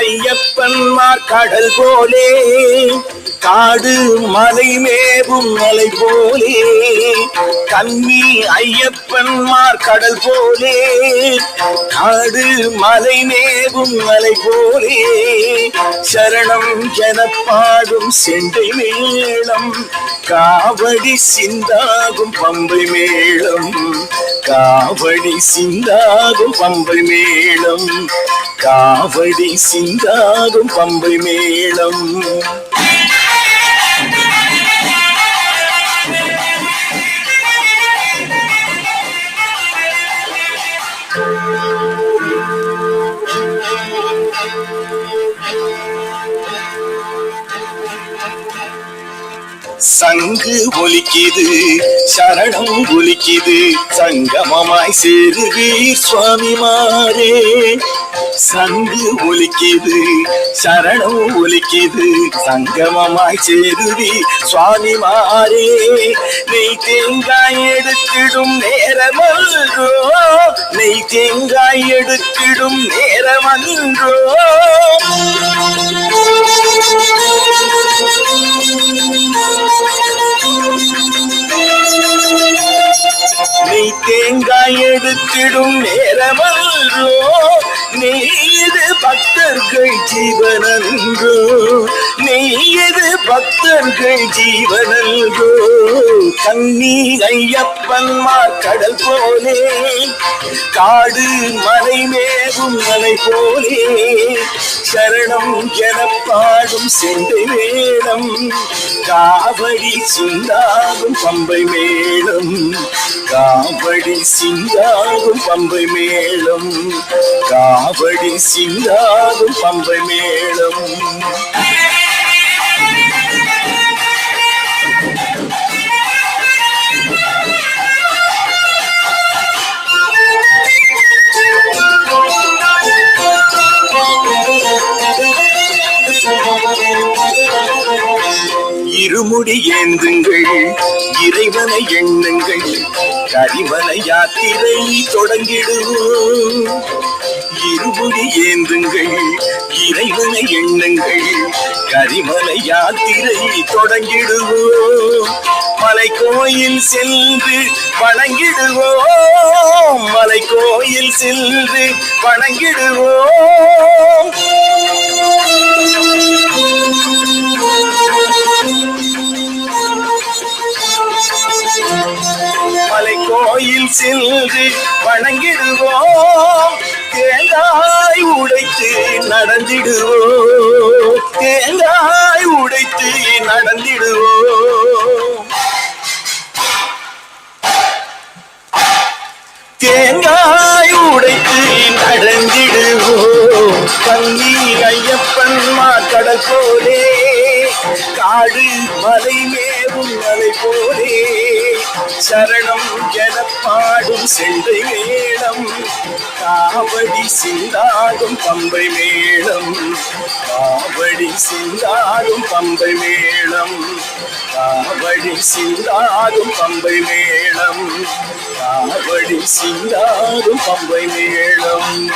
ஐயப்பன்மார் கடல் போலே காடு மலை மேவும் மலை போலே கண்ணி ஐயப்பன்மார் கடல் போலே காடு மலை மேவும் மலை போலே. சரணம் எனப்பாடும் செண்டை மேளம் காவடி சிந்தாகும் பம்பை மேளம். காவடி சிந்தாகும் பம்பை மேளம். காவடி சிந்தாகும் பம்பை மேளம். சங்கு ஒலிக்குது சரணம் ஒலிக்குது சங்கமமாய் சேருவீர் சுவாமிமாரே. சங்கு ஒலிக்குது சரணம் ஒலிக்குது சங்கமமாய் சேருவி சுவாமிமாரே. நெய் தேங்காய் எடுத்திடும் நேரமன்றோ நெய் தேங்காய் எடுத்திடும் நேரமன்றோ. தேங்காய் எடுத்திடும் நேரமன்றோ நீது பக்தர்கள் ஜீவனன்றோ. நீது பக்தர்கள் ஜீவனன்றோ. கண்ணி ஐயப்பன்மார் கடல் போலே. காடு மலை மேவும் மலை போலே. சரணம் என பாடும் செண்டை வேடம் காவடி சிந்தாகும் பம்பை மேளம். காவடி சிங்காகும் பம்பை மேளம். காவடி சிங்காகும் பம்பை மேளம். இருமுடி ஏந்துங்கள். இறைவனை எண்ணுங்கள். கரிமலை யாத்திரை தொடங்கிடுவோம். இருமுடி ஏந்துங்கள். இறைவனை எண்ணுங்கள். கரிமலை யாத்திரை தொடங்கிடுவோம். மலை கோயில் சென்று வணங்கிடுவோம். மலை கோயில் சென்று வணங்கிடுவோம். கோயில் சென்று வணங்கிடுவோம். தேங்காய் உடைத்து நடந்திடுவோம். தேங்காய் உடைத்து நடந்திடுவோம். தேங்காய் உடைத்து நடந்திடுவோம். கண்ணி ஐயப்பன் கடல் போலே காடு மலை மேலும் மலை போலே. சரணம் எனப்பாடும் பாடும் செண்டை மேளம். காவடி சிந்தாடும் பம்பை மேளம். காவடி சிந்தாடும் பம்பை மேளம். காவடி சிந்தாடும் பம்பை மேளம். காவடி சிந்தாடும் பம்பை மேளம்.